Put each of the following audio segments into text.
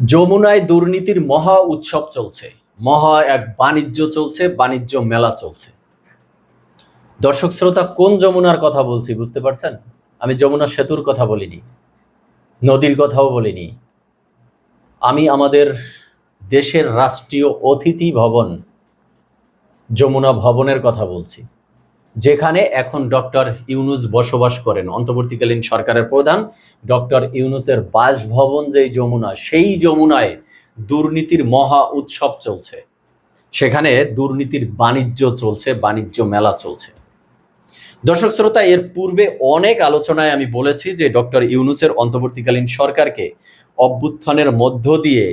যমুনায় দুর্নীতির মহা উৎসব চলছে। মহা এক বাণিজ্য চলছে, বাণিজ্য মেলা চলছে। দর্শক শ্রোতা, কোন যমুনার কথা বলছি বুঝতে পারছেন? আমি যমুনা সেতুর কথা বলিনি, নদীর কথাও বলিনি। আমি আমাদের দেশের রাষ্ট্রীয় অতিথি ভবন, যমুনা ভবনের কথা বলছি। যেখানে এখন ডক্টর ইউনুস বসবাস করেন। অন্তর্বর্তীকালীন সরকারের প্রধান ডক্টর ইউনুসের বাসভবন যেই যমুনা, সেই যমুনায় দুর্নীতির মহা উৎসব চলছে। সেখানে দুর্নীতির বাণিজ্য চলছে, বাণিজ্য মেলা চলছে। দর্শক শ্রোতা, এর পূর্বে অনেক আলোচনায় আমি বলেছি যে ডক্টর ইউনুসের অন্তর্বর্তীকালীন সরকারকে অভ্যুত্থানের মধ্য দিয়ে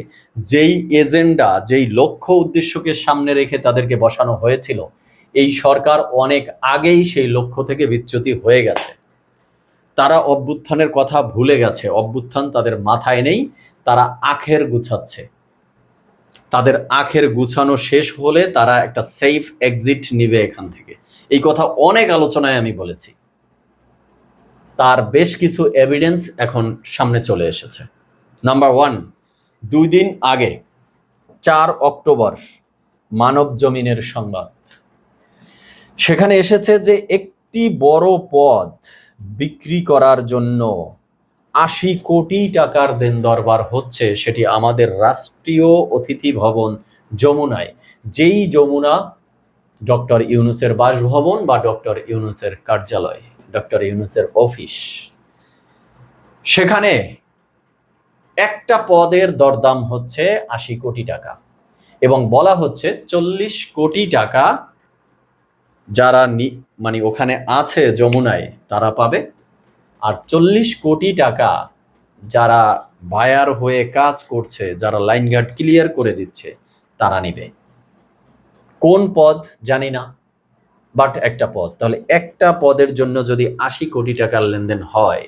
যেই এজেন্ডা, যেই লক্ষ্য উদ্দেশ্যকে সামনে রেখে তাদেরকে বসানো হয়েছিল এই সরকার অনেক আগেই সেই লক্ষ্য থেকে বিচ্যুতি হয়ে গেছে। তারা অভ্যুত্থানের কথা ভুলে গেছে। অভ্যুত্থান তাদের মাথায় নেই, তারা আখের গুছাচ্ছে। তাদের আখের গুছানো শেষ হলে তারা একটা সেফ এক্সিট নিবে এখান থেকে। এই কথা অনেক আলোচনায় আমি বলেছি। তার বেশ কিছু এভিডেন্স এখন সামনে চলে এসেছে। নাম্বার ওয়ান দুই দিন আগে, চার অক্টোবর, মানব জমিনের সংবাদ। সেখানে এসেছে যে একটি বড় পদ বিক্রি করার জন্য আশি কোটি টাকার দেন দরবার হচ্ছে সেটি আমাদের রাষ্ট্রীয় অতিথি ভবন যমুনায়। যেই যমুনা ডক্টর ইউনুসের বাসভবন বা ডক্টর ইউনুসের কার্যালয়, ডক্টর ইউনুসের অফিস। সেখানে একটা পদের দরদাম হচ্ছে আশি কোটি টাকা এবং বলা হচ্ছে চল্লিশ কোটি টাকা যারা মানে ওখানে আছে যমুনায়, তারা পাবে। আর চল্লিশ কোটি টাকা যারা বায়ার হয়ে কাজ করছে, যারা লাইন গার্ড ক্লিয়ার করে দিচ্ছে, তারা নিবে। কোন পদ? জানি না। বাট একটা পদ। তাহলে একটা পদের জন্য যদি আশি কোটি টাকার লেনদেন হয়,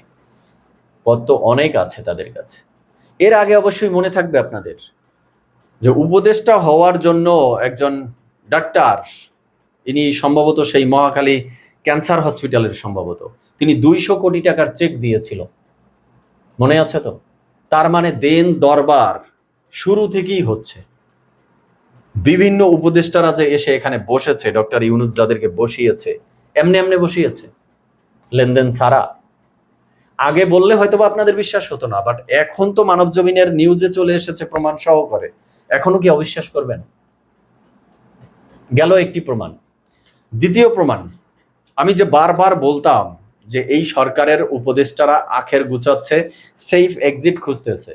পদ তো অনেক আছে তাদের কাছে। এর আগে অবশ্যই মনে থাকবে আপনাদের যে উপদেষ্টা হওয়ার জন্য একজন ডাক্তার ইনি সম্ভবত সেই মহাখালী ক্যান্সার হসপিটালের সম্ভবত। তিনি দুইশো কোটি টাকার চেক দিয়েছিল। মনে আছে তো? তার মানে দেন দরবার শুরু থেকেই হচ্ছে। বিভিন্ন উপদেষ্টারা যে এসে এখানে বসেছে, ডক্টর ইউনুস যাদেরকে বসিয়েছে, এমনি এমনি বসিয়েছে, লেনদেন ছাড়া। আগে বললে হয়তো আপনাদের বিশ্বাস হতো না বাট এখন তো মানব জমিনের নিউজে চলে এসেছে প্রমাণ সহ করে এখনও কি অবিশ্বাস করবেন? গেল একটি প্রমাণ। দ্বিতীয় প্রমাণ, আমি যে বারবার বলতাম যে এই সরকারের উপদেষ্টারা আখের গুছাচ্ছে সেফ এক্সিট খুঁজতেছে,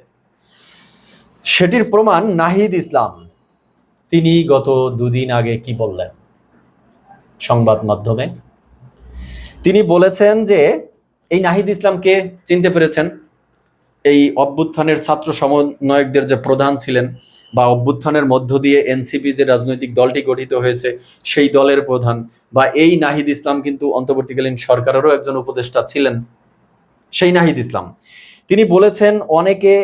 সেটির প্রমাণ নাহিদ ইসলাম। তিনি গত দুদিন আগে কি বললেন সংবাদ মাধ্যমে? তিনি বলেছেন যে এই নাহিদ ইসলামকে চিনতে পেরেছেন। এই অভ্যুত্থানের ছাত্র সমন্বয়কদের যে প্রধান ছিলেন বা অভ্যুত্থানের মধ্য দিয়ে এনসিপি যে রাজনৈতিক দলটি গঠিত হয়েছে, সেই দলের প্রধান বা এই নাহিদ ইসলাম কিন্তু অন্তর্বর্তীকালীন সরকারেরও একজন উপদেষ্টা ছিলেন, সেই নাহিদ ইসলাম। তিনি বলেছেন, অনেকে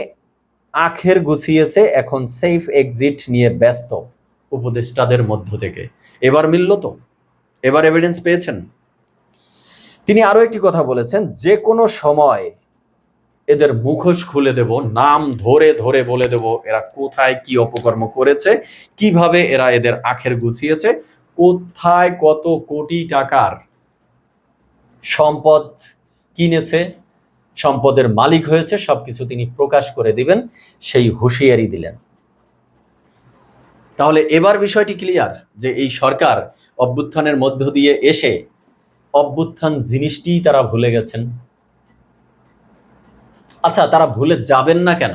আখের গুছিয়েছে, এখন সেফ এক্সিট নিয়ে ব্যস্ত উপদেষ্টাদের মধ্য থেকে। এবার মিলল তো, এবার এভিডেন্স পেয়েছেন। তিনি আরও একটি কথা বলেছেন, যে কোনো সময় এদের মুখোশ খুলে দেব, নাম ধরে ধরে বলে দেব এরা কোথায় কি অপকর্ম করেছে, কীভাবে এরা এদের আখের গুছিয়েছে, কোথায় কত কোটি টাকার সম্পদ কিনেছে, সম্পদের মালিক হয়েছে, সবকিছু তিনি প্রকাশ করে দিবেন, সেই হুঁশিয়ারি দিলেন। তাহলে এবার বিষয়টি ক্লিয়ার যে এই সরকার অভ্যুত্থানের মধ্য দিয়ে এসে অভ্যুত্থান জিনিসটিই তারা ভুলে গেছেন। আচ্ছা তারা ভুলে যাবেন না কেন?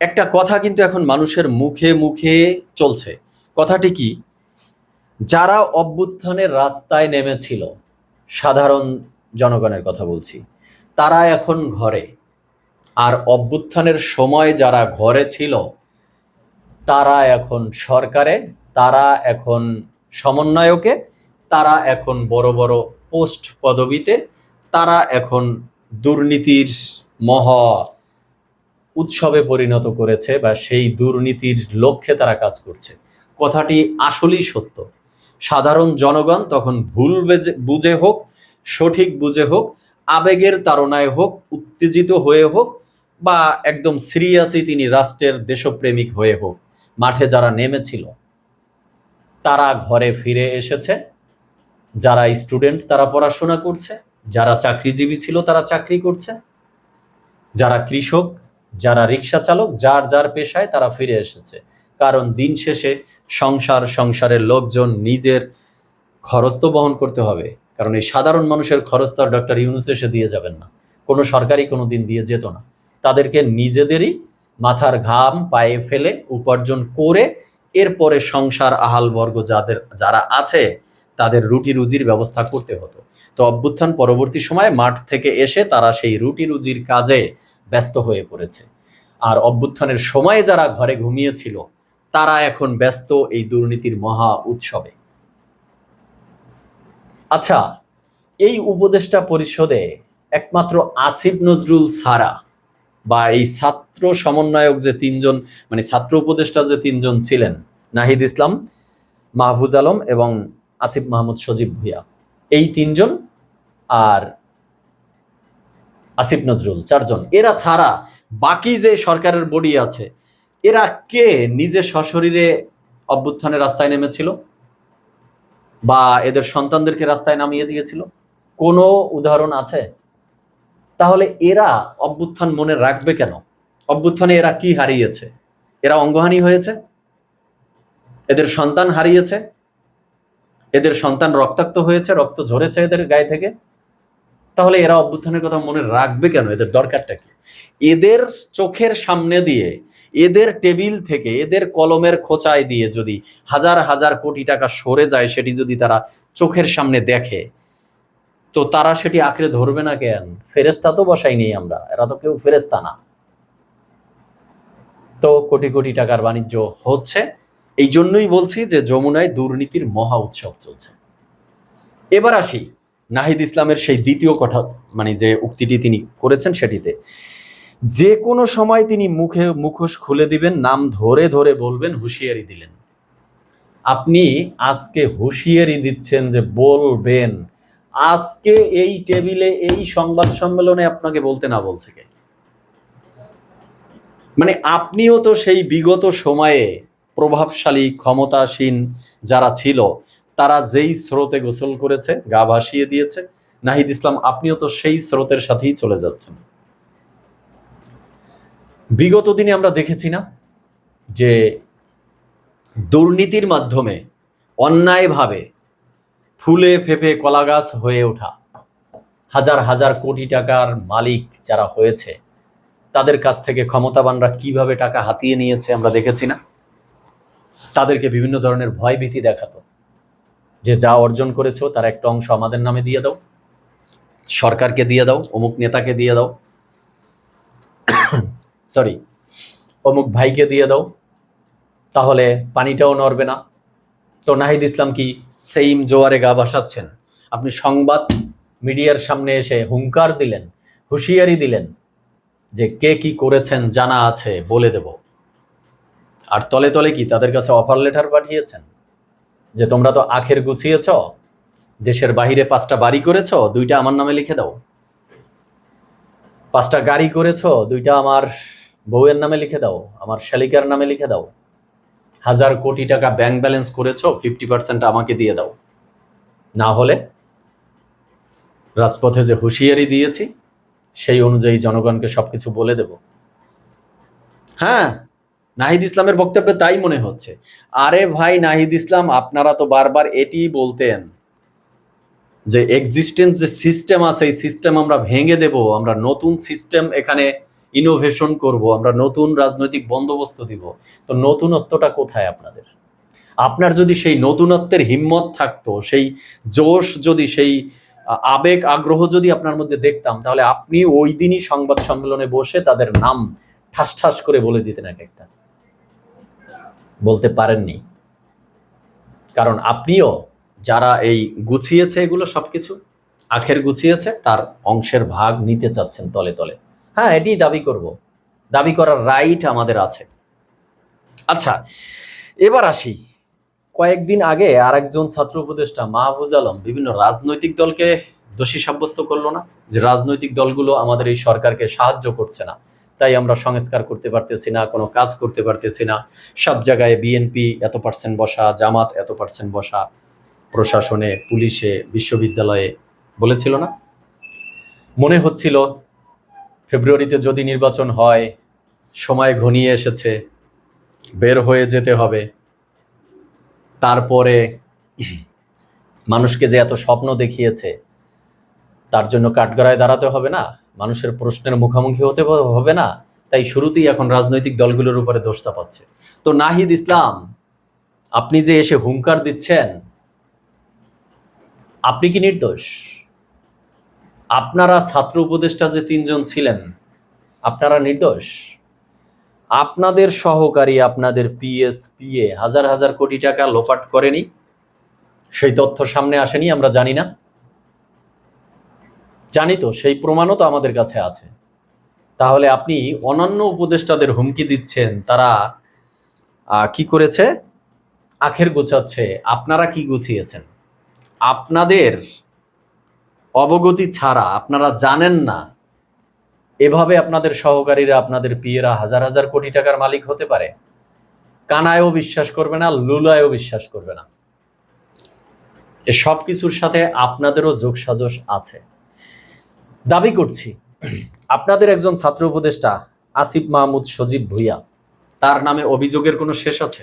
একটা কথা কিন্তু এখন মানুষের মুখে মুখে চলছে। কথাটি কি? যারা অভ্যুত্থানের রাস্তায় নেমেছিল, সাধারণ জনগণের কথা বলছি, তারা এখন ঘরে। আর অভ্যুত্থানের সময় যারা ঘরে ছিল, তারা এখন সরকারে, তারা এখন সমন্বয়কে, তারা এখন বড় বড় পোস্ট পদবিতে, তারা এখন দুর্নীতির মহা উৎসবে পরিণত করেছে বা সেই দুর্নীতির লক্ষ্যে তারা কাজ করছে। কথাটি আসলেই সত্য। সাধারণ জনগণ তখন ভুল বুঝে হোক, সঠিক বুঝে হোক, আবেগের তাড়নায় হোক, উত্তেজিত হয়ে হোক বা একদম সিরিয়াসই তিনি রাষ্ট্রের দেশপ্রেমিক হয়ে হোক, মাঠে যারা নেমেছিল, তারা ঘরে ফিরে এসেছে। যারা স্টুডেন্ট তারা পড়াশোনা করছে, যারা চাকরিজীবী ছিল তারা চাকরি করছে। যারা কৃষক, যারা রিক্সা চালক, যার যার পেশায় তারা ফিরে এসেছে। কারণ দিন শেষে সংসার, সংসারের লোকজন নিজের খরচ তো বহন করতে হবে। কারণ এই সাধারণ মানুষের খরচ তো আর ডক্টর ইউনুস এসে দিয়ে যাবেন না। কোনো সরকারই কোনো দিন দিয়ে যেত না। তাদেরকে নিজেদেরই মাথার ঘাম পায়ে ফেলে উপার্জন করে এরপরে সংসার আহালবর্গ যাদের, যারা আছে, তাদের রুটি রুজির ব্যবস্থা করতে হতো। তো অভ্যুত্থান পরবর্তী সময়ে মাঠ থেকে এসে তারা সেই রুটি রুজির কাজে ব্যস্ত হয়ে পড়েছে। আর অভ্যুত্থানের সময়ে যারা ঘরে ঘুমিয়েছিল, তারা এখন ব্যস্ত এই দুর্নীতির মহা উৎসবে। আচ্ছা এই উপদেষ্টা পরিষদে একমাত্র আসিফ নজরুল সারা বা এই ছাত্র সমন্বয়ক যে তিনজন মানে ছাত্র উপদেষ্টা যে তিনজন ছিলেন, নাহিদ ইসলাম, মাহফুজ আলম এবং আসিফ মাহমুদ সজীব ভুইয়া। এই তিনজন আর আসিফ নজরুল চারজন। এরা ছাড়া বাকি যে সরকারের বডি আছে, এরা কে নিজে সশরীরে অভ্যুত্থানের রাস্তায় নেমেছিল বা এদের সন্তানদেরকে রাস্তায় নামিয়ে দিয়েছিল? কোনো উদাহরণ আছে? তাহলে এরা অভ্যুত্থান মনে রাখবে কেন? অভ্যুত্থানে এরা কি হারিয়েছে? এরা অঙ্গহানি হয়েছে? এদের সন্তান হারিয়েছে? এদের সন্তান রক্তাক্ত হয়েছে, রক্ত ঝরেছে এদের গায়ে থেকে। তাহলে এরা অভ্যুত্থানের কথা মনে রাখবে কেন? এদের দরকারটা কি? এদের চোখের সামনে দিয়ে, এদের টেবিল থেকে, এদের কলমের খোঁচায় দিয়ে যদি হাজার হাজার কোটি টাকা সরে যায়, সেটি যদি তারা চোখের সামনে দেখে, তো তারা সেটি আঁকড়ে ধরবে না কেন? ফেরেস্তা তো বসাই নেই আমরা, এরা তো কেউ ফেরেস্তা না। তো কোটি কোটি টাকার বাণিজ্য হচ্ছে। এই জন্যই বলছি যে যমুনায় দুর্নীতির মহা উৎসব চলছে। এবার আসি নাহিদ ইসলামের সেই দ্বিতীয় কথা মানে যে উক্তিটি তিনি করেছেন সেটিতে। যে কোনো সময় তিনি মুখে মুখোশ খুলে দিবেন, নাম ধরে ধরে বলবেন, হুঁশিয়ারি দিলেন। আপনি আজকে হুঁশিয়ারি দিচ্ছেন যে বলবেন। আজকে এই টেবিলে এই সংবাদ সম্মেলনে আপনাকে বলতে না বলছে কে? মানে আপনিও তো সেই বিগত সময়ে প্রভাবশালী, ক্ষমতাসীন যারা ছিল, তারা যেই স্রোতে গোসল করেছে, গা ভাসিয়ে দিয়েছে। নাহিদ ইসলাম, আপনিও তো সেই স্রোতের সাথেই চলে যাচ্ছেন। বিগত দিনে আমরা দেখেছি না যে দুর্নীতির মাধ্যমে অন্যায়ভাবে ফুলে ফেপে কলাগাছ হয়ে ওঠা হাজার হাজার কোটি টাকার মালিক যারা হয়েছে, তাদের কাছ থেকে ক্ষমতাবানরা কীভাবে টাকা হাতিয়ে নিয়েছে আমরা দেখেছি না? তাদেরকে বিভিন্ন ধরনের ভয় ভীতি দেখাতো। যে যা অর্জন করেছ, তার একটা অংশ আমাদের নামে দিয়ে দাও। সরকারকে দিয়ে দাও, অমুক নেতাকে দিয়ে দাও। সরি অমুক ভাইকে দিয়ে দাও। তাহলে পানিটাও নড়বে না। তো নাহিদ ইসলাম কি সেইম জোয়ারে গা ভাসাচ্ছেন? আপনি সংবাদ মিডিয়ার সামনে এসে হুঙ্কার দিলেন, হুঁশিয়ারি দিলেন যে কে কি করেছেন জানা আছে, বলে দেব। আর তলে তলে কি তাদের কাছে অফার লেটার পাঠিয়েছেন? যে তোমরা তো আখের গুছিয়েছ, দেশের বাহিরে পাঁচটা বাড়ি করেছ, দুইটা আমার নামে লিখে দাও। পাঁচটা গাড়ি করেছ, দুইটা আমার বউয়ের নামে লিখে দাও, আমার শালিকার নামে লিখে দাও। হাজার কোটি টাকা ব্যাংক ব্যালেন্স করেছ ফিফটি পার্সেন্ট আমাকে দিয়ে দাও। না হলে রাজপথে যে হুঁশিয়ারি দিয়েছি, সেই অনুযায়ী জনগণকে সবকিছু বলে দেব। হ্যাঁ নাহিদ ইসলামের বক্তব্যে তাই মনে হচ্ছে। আরে ভাই নাহিদ ইসলাম, আপনারা তো বারবার এটি বলতেন যে এক্সিস্টেন্স যে সিস্টেম আছে, এই সিস্টেম আমরা ভেঙে দেব, আমরা নতুন সিস্টেম এখানে ইনোভেশন করব, আমরা নতুন রাজনৈতিক বন্দোবস্ত দিব। তো নতুনত্বটা কোথায় আপনাদের? আপনার যদি সেই নতুনত্বের হিম্মত থাকতো, সেই জোশ যদি, সেই আবেগ, আগ্রহ যদি আপনার মধ্যে দেখতাম, তাহলে আপনি ওই দিনই সংবাদ সম্মেলনে বসে তাদের নাম ঠাস ঠাস করে বলে দিতেন এক একটা। বলতে পারেননি। কারণ আপনিও যারা এই গুছিয়েছে এগুলো সবকিছু, আখের গুছিয়েছে, তার অংশের ভাগ নিতে চাচ্ছেন তলে তলে। হ্যাঁ এটি দাবি করব। দাবি করার রাইট আমাদের আছে। আচ্ছা এবার আসি। কয়েকদিন আগে আরেকজন ছাত্র উপদেষ্টা মাহফুজ আলম বিভিন্ন রাজনৈতিক দলকে দোষী সাব্যস্ত করল না, যে রাজনৈতিক দলগুলো আমাদের এই সরকারকে সাহায্য করছে না। তাই আমরা সংস্কার করতে পারতেছি না, কোনো কাজ করতে পারতেছি না। সব জায়গায় বিএনপি এত পার্সেন্ট বসা, জামাত এত পার্সেন্ট বসা, প্রশাসনে, পুলিশে, বিশ্ববিদ্যালয়ে, বলেছিল না? মনে হচ্ছিল ফেব্রুয়ারিতে যদি নির্বাচন হয়, সময় ঘনিয়ে এসেছে, বের হয়ে যেতে হবে। তারপরে মানুষকে যে এত স্বপ্ন দেখিয়েছে, তার জন্য কাঠগড়ায় দাঁড়াতে হবে না? মানুষের প্রশ্নের মুখোমুখি হতে হবে না। তাই শুরুতেই এখন রাজনৈতিক দলগুলোর উপরে দোষ চাপাচ্ছে। তো নাহিদ ইসলাম, আপনি যে এসে হুঙ্কার দিচ্ছেন, আপনি কি নির্দোষ? আপনারা ছাত্র উপদেষ্টা যে তিনজন ছিলেন, আপনারা নির্দোষ? আপনাদের সহকারী আপনাদের পিএস পিএ হাজার হাজার কোটি টাকা লোপাট করেনি। সেই তথ্য সামনে আসেনি, আমরা জানি না। জানি তো, সেই প্রমাণও তো আমাদের কাছে আছে। তাহলে আপনি অন্যান্য উপদেষ্টাদের হুমকি দিচ্ছেন, তারা কি করেছে? আখের গোছাচ্ছে। আপনারা কি গুছিয়েছেন? আপনাদের অবগতি ছাড়া আপনারা জানেন না। এভাবে আপনাদের সহকারীরা, আপনাদের পিয়েরা হাজার হাজার কোটি টাকার মালিক হতে পারে। কানায়ও বিশ্বাস করবে না লুলায়ও বিশ্বাস করবে না। এ সব কিছুর সাথে আপনাদেরও যোগসাজশ আছে। দাবি করছি, আপনাদের একজন ছাত্র উপদেষ্টা আসিফ মাহমুদ সজীব ভুইয়া, তার নামে অভিযোগের কোনো শেষ আছে?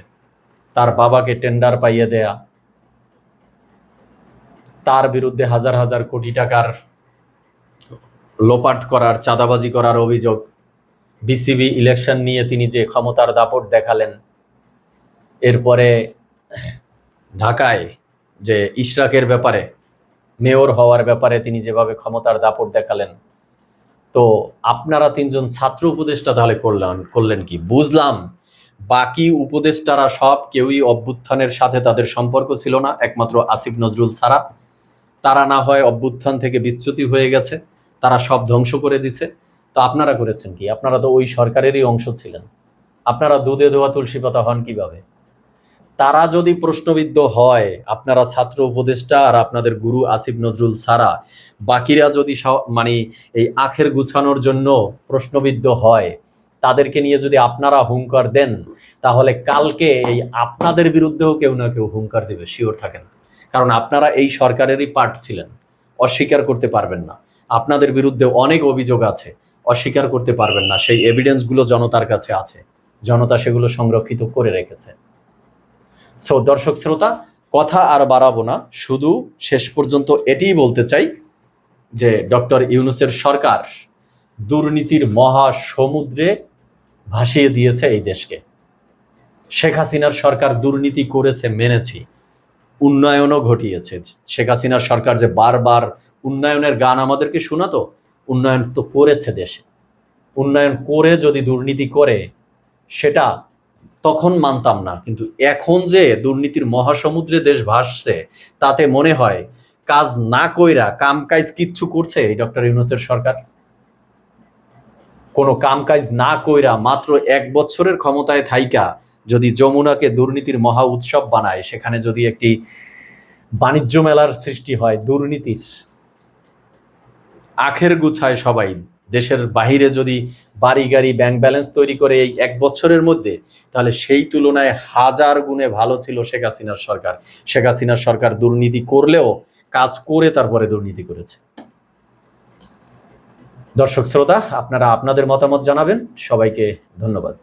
তার বাবাকে টেন্ডার পাইয়ে দেয়া, তার বিরুদ্ধে হাজার হাজার কোটি টাকার লোপাট করার, চাঁদাবাজি করার অভিযোগ বিসিবি ইলেকশন নিয়ে তিনি যে ক্ষমতার দাপট দেখালেন, এরপরে ঢাকায় যে ইশরাকের ব্যাপারে মেয়র হওয়ার ব্যাপারে তিনি যেভাবে ক্ষমতার দাপট দেখালেন, তো আপনারা তিনজন ছাত্র উপদেষ্টা তাহলে করলেন করলেন কি? বুঝলাম, বাকি উপদেষ্টারা সব কেউই অভ্যুত্থানের সাথে তাদের সম্পর্ক ছিল না, একমাত্র আসিফ নজরুল ছাড়া। তারা না হয় অভ্যুত্থান থেকে বিচ্যুতি হয়ে গেছে, তারা সব ধ্বংস করে দিচ্ছে তো আপনারা করেছেন কি? আপনারা তো ওই সরকারেরই অংশ ছিলেন। আপনারা দুধে ধোয়া তুলসী পাতা হন কীভাবে? তারা যদি প্রশ্নবিদ্ধ হয়, আপনারা ছাত্র উপদেষ্টা আর আপনাদের গুরু আসিফ নজরুল সারা বাকিরা যদি মানে এই আখের গুছানোর জন্য প্রশ্নবিদ্ধ হয়, তাদেরকে নিয়ে যদি আপনারা হুঙ্কার দেন, তাহলে কালকে এই আপনাদের বিরুদ্ধেও কেউ না কেউ হুঙ্কার দেবে, শিওর থাকেন। কারণ আপনারা এই সরকারেরই পার্ট ছিলেন, অস্বীকার করতে পারবেন না। আপনাদের বিরুদ্ধে অনেক অভিযোগ আছে, অস্বীকার করতে পারবেন না। সেই এভিডেন্সগুলো জনতার কাছে আছে, জনতা সেগুলো সংরক্ষিত করে রেখেছে। সো দর্শক শ্রোতা, কথা আর বাড়াবো না। শুধু শেষ পর্যন্ত এটিই বলতে চাই যে, ডক্টর ইউনুসের সরকার দুর্নীতির মহা সমুদ্রে ভাসিয়ে দিয়েছে এই দেশকে। শেখ হাসিনার সরকার দুর্নীতি করেছে, মেনেছি। উন্নয়নও ঘটিয়েছে। শেখ হাসিনার সরকার যে বারবার উন্নয়নের গান আমাদেরকে শোনাতো, উন্নয়ন তো করেছে দেশে। উন্নয়ন করে যদি দুর্নীতি করে, সেটা তখন মানতাম না। কিন্তু এখন যে দুর্নীতির মহাসমুদ্রে দেশ ভাসছে, তাতে মনে হয় কাজ না কইরা কাম কাজ কিচ্ছু করছে এই ডক্টর ইউনুসের সরকার। কোনো কাম কাজ না কইরা মাত্র এক বছরের ক্ষমতায় থাইকা যদি যমুনাকে দুর্নীতির মহা উৎসব বানায়, সেখানে যদি একটি বাণিজ্য মেলার সৃষ্টি হয় দুর্নীতির। আখের গুছায় সবাই দেশের বাহিরে যদি বাড়ি, গাড়ি ব্যাংক ব্যালেন্স তৈরি করে এই এক বছরের মধ্যে, তাহলে সেই তুলনায় হাজার গুণে ভালো ছিল শেখ হাসিনার সরকার। শেখ হাসিনার সরকার দুর্নীতি করলেও কাজ করে তারপরে দুর্নীতি করেছে। দর্শক শ্রোতা, আপনারা আপনাদের মতামত জানাবেন। সবাইকে ধন্যবাদ।